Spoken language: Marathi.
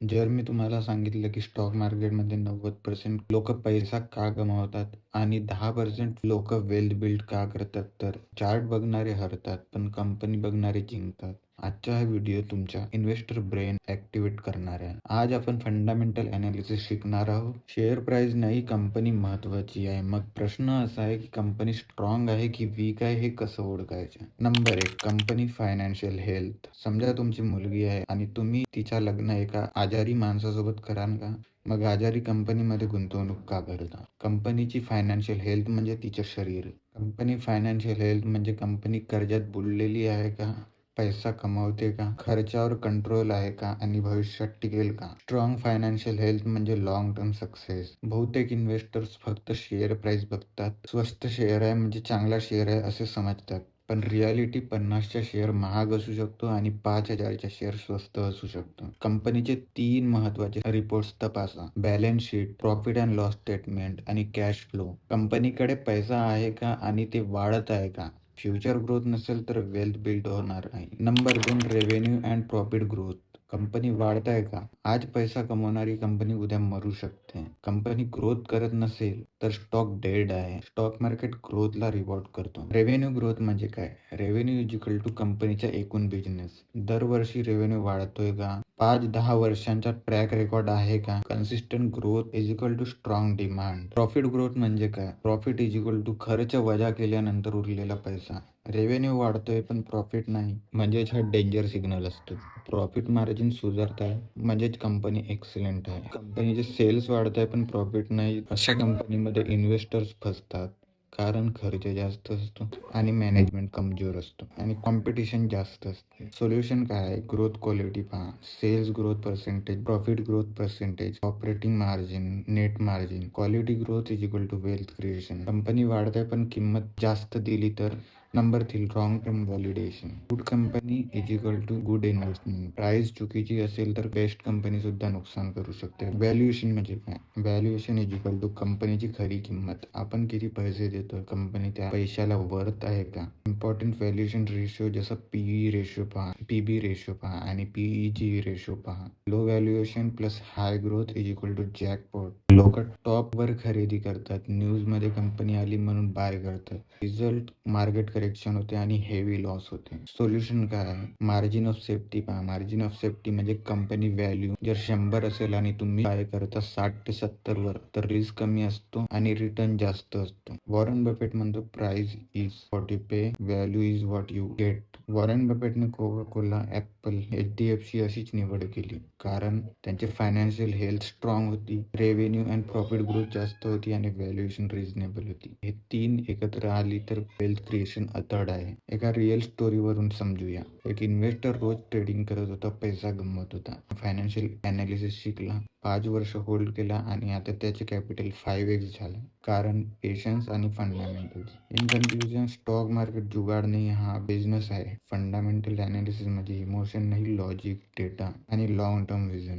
जर मी तुम्हाला सांगितलं की स्टॉक मार्केटमध्ये नव्वद पर्सेंट लोक पैसा का गमावतात आणि दहा पर्सेंट लोक वेल्थ बिल्ड का करतात तर चार्ट बघणारे हरतात पण कंपनी बघणारे जिंकतात. आजचा हा व्हिडिओ तुमच्या इन्व्हेस्टर ब्रेन ऍक्टिव्हेट करणार आहे. आज आपण फंडामेंटल अनालिसिस शिकणार आहोत. शेअर प्राइस नाही कंपनी महत्वाची आहे. मग प्रश्न असा आहे की कंपनी स्ट्रॉंग आहे की वीक आहे हे कसं ओळखायचं? नंबर एक कंपनी फायनान्शियल हेल्थ समजा तुमची मुलगी आहे आणि तुम्ही तिच्या लग्न एका आजारी माणसासोबत कराल का? मग आजारी कंपनीमध्ये गुंतवणूक का करता? कंपनीची फायनान्शियल हेल्थ म्हणजे तिचं शरीर. कंपनी फायनान्शियल हेल्थ म्हणजे कंपनी कर्जात बुडलेली आहे का? पैसा कमावते का? खर्चावर कंट्रोल आहे का? आणि भविष्यात टिकेल का? स्ट्रॉंग फायनान्शियल हेल्थ म्हणजे लॉंग टर्म सक्सेस बहुतेक इन्व्हेस्टर्स फक्त शेअर प्राइस बघतात. स्वस्त शेअर आहे म्हणजे चांगला शेअर आहे असे समजतात. पण रियालिटी पन्नासच्या शेअर महाग असू शकतो आणि पाच हजारच्या शेअर स्वस्त असू शकतो. कंपनीचे तीन महत्त्वाचे रिपोर्ट्स तपासा. Balance sheet profit and loss statement आणि कॅश फ्लो कंपनीकडे पैसा आहे का? आणि ते वाढत आहे का? फ्युचर ग्रोथ नसेल तर वेल्थ बिल्ड होणार नाही. नंबर दोन revenue and profit growth company वाढत आहे का? आज पैसा कमवणारी कंपनी उद्या मरू शकते. कंपनी ग्रोथ करत नसेल तर स्टॉक डेड आहे. स्टॉक मार्केट ग्रोथला रिवॉर्ड करतो. रेव्हेन्यू ग्रोथ म्हणजे काय? रेव्हेन्यू इज इक्वल टू कंपनीचा एकूण बिझनेस दरवर्षी रेव्हेन्यू वाढतोय का? पाच दहा वर्षांचा ट्रॅक रेकॉर्ड आहे का? Consistent growth is equal to strong demand profit growth म्हणजे काय? प्रॉफिट इज इक्वल टू खर्च वजा केल्यानंतर उरलेला पैसा. रेव्हेन्यू वाढतोय पण प्रॉफिट नाही. म्हणजेच हा डेंजर सिग्नल असतो. प्रॉफिट मार्जिन सुधारत आहे. म्हणजेच कंपनी एक्सलेंट आहे. कंपनीचे सेल्स वाढत आहे पण प्रॉफिट नाही. अशा कंपनीमध्ये इन्व्हेस्टर्स फसतात. कारण खर्च जास्त असतो आणि मॅनेजमेंट कमजोर असतो आणि कॉम्पिटिशन जास्त असते. सोल्युशन काय आहे? ग्रोथ क्वालिटी पहा. Sales growth percentage profit growth percentage operating margin net margin quality growth is equal to wealth creation company वाढते पण किंमत जास्त दिली तर number three long term validation good company is equal to good investment price चुकीची असेल तर बेस्ट कंपनी सुद्धा नुकसान करू शकते. व्हॅल्युएशन म्हणजे काय? व्हॅल्युएशन इज इक्वल टू कंपनीची खरी किंमत. आपण किती पैसे देतो? कंपनी त्या पैशाला वर्थ आहे का? इम्पॉर्टंट व्हॅल्युएशन रेशो जसं पीई रेशो पहा पीबी रेशो पहा आणि पीईजी रेशो पहा. Low valuation plus high growth is equal to jackpot लोक टॉप वर खरेदी करतात. न्यूजमध्ये कंपनी आली म्हणून बाय करतात. रिझल्ट मार्केट करेक्शन होते आणि हेवी लॉस होते. सोल्युशन काय आहे? मार्जिन ऑफ सेफ्टी पहा. मार्जिन ऑफ सेफ्टी म्हणजे कंपनी व्हॅल्यू जर शंभर असेल आणि तुम्ही काय करता साठ ते सत्तर वर तर रिस्क कमी असतो आणि रिटर्न जास्त असतो. वॉरन बफेट म्हणतो price is what you pay value is what you get Warren बफेटने Coca Cola Apple H D F C अशीच निवड केली. कारण त्यांचे फायनान्शियल हेल्थ स्ट्रॉंग होती रेव्हेन्यू अँड प्रॉफिट ग्रोथ जास्त होती आणि व्हॅल्युएशन रिझनेबल होती. हे तीन एकत्र आली तर वेल्थ क्रिएशन अथर्ड आहे. एका रिअल स्टोरीवरून समजूया. एक इन्व्हेस्टर रोज ट्रेडिंग करत होता पैसा गमवत होता. फायनान्शियल अनालिसिस शिकला. पाच वर्ष होल्ड केला आणि आता त्याचे कॅपिटल फाईव्ह एक्स झालं. कारण पेशन्स आणि fundamentals in conclusion stock market jugaad नाही हा बिझनेस आहे. फंडामेंटल अनालिसिस म्हणजे इमोशन नाही लॉजिक डेटा आणि लॉंग टर्म विजन